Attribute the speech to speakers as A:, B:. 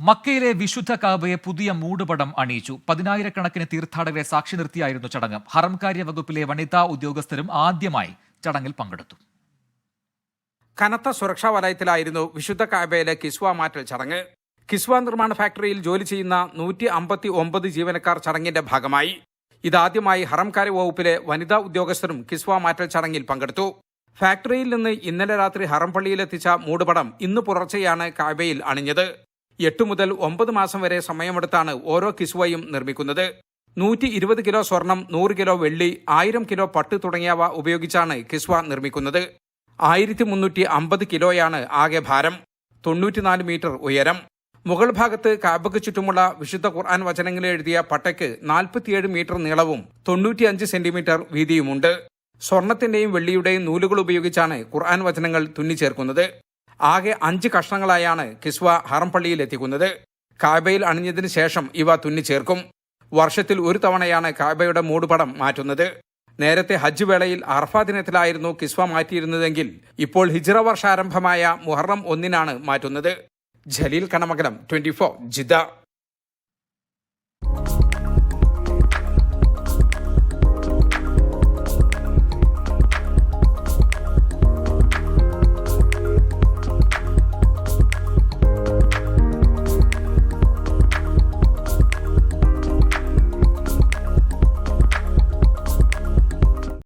A: മക്കയിലെ വിശുദ്ധ കാബയെ പുതിയ മൂടുപടം അണിയിച്ചു. പതിനായിരക്കണക്കിന് തീർത്ഥാടകരെ സാക്ഷി നിർത്തിയായിരുന്നു ചടങ്ങ്. ഹറംകാര്യ വകുപ്പിലെ വനിതാ ഉദ്യോഗസ്ഥരും ആദ്യമായി ചടങ്ങിൽ പങ്കെടുത്തു.
B: കനത്ത സുരക്ഷാ വലയത്തിലായിരുന്നു വിശുദ്ധ കാബയിലെ കിസ്വ മാറ്റൽ ചടങ്ങ്. കിസ്വ നിർമ്മാണ ഫാക്ടറിയിൽ ജോലി ചെയ്യുന്ന നൂറ്റി അമ്പത്തി ഒമ്പത് ജീവനക്കാർ ചടങ്ങിന്റെ ഭാഗമായി. ഇതാദ്യമായി ഹറംകാര്യ വകുപ്പിലെ വനിതാ ഉദ്യോഗസ്ഥരും കിസ്വ മാറ്റൽ ചടങ്ങിൽ പങ്കെടുത്തു. ഫാക്ടറിയിൽ നിന്ന് ഇന്നലെ രാത്രി ഹറംപള്ളിയിലെത്തിച്ച മൂടുപടം ഇന്ന് പുലർച്ചെയാണ് കാബയിൽ അണിഞ്ഞത്. എട്ട് മുതൽ ഒമ്പത് മാസം വരെ സമയമെടുത്താണ് ഓരോ കിസുവയും നിർമ്മിക്കുന്നത്. നൂറ്റി ഇരുപത് കിലോ സ്വർണം നൂറ് കിലോ വെള്ളി ആയിരം കിലോ പട്ട് തുടങ്ങിയവ ഉപയോഗിച്ചാണ് കിസ്വ നിർമ്മിക്കുന്നത്. ആയിരത്തി മുന്നൂറ്റി അമ്പത് കിലോയാണ് ആകെ ഭാരം. തൊണ്ണൂറ്റിനാല് മീറ്റർ ഉയരം. മുകൾ ഭാഗത്ത് കാബക്ക് ചുറ്റുമുള്ള വിശുദ്ധ ഖുർആൻ വചനങ്ങൾ എഴുതിയ പട്ടയ്ക്ക് നാൽപ്പത്തിയേഴ് മീറ്റർ നീളവും തൊണ്ണൂറ്റിയഞ്ച് സെന്റിമീറ്റർ വീതിയുമുണ്ട്. സ്വർണത്തിന്റെയും വെള്ളിയുടെയും നൂലുകൾ ഉപയോഗിച്ചാണ് ഖുർആൻ വചനങ്ങൾ തുന്നിച്ചേർക്കുന്നത്. ആകെ അഞ്ച് കഷ്ണങ്ങളായാണ് കിസ്വ ഹറംപള്ളിയിൽ എത്തിക്കുന്നത്. കാബയിൽ അണിഞ്ഞതിന് ശേഷം ഇവ തുന്നിച്ചേർക്കും വർഷത്തിൽ ഒരു തവണയാണ് കാബയുടെ മൂടുപടം മാറ്റുന്നത്. നേരത്തെ ഹജ്ജ് വേളയിൽ അർഫ ദിനത്തിലായിരുന്നു കിസ്വ മാറ്റിയിരുന്നതെങ്കിൽ ഇപ്പോൾ ഹിജ്റ വർഷാരംഭമായ മുഹറം ഒന്നിനാണ് മാറ്റുന്നത്. Jaleel Kanamakalam twenty Jeddah.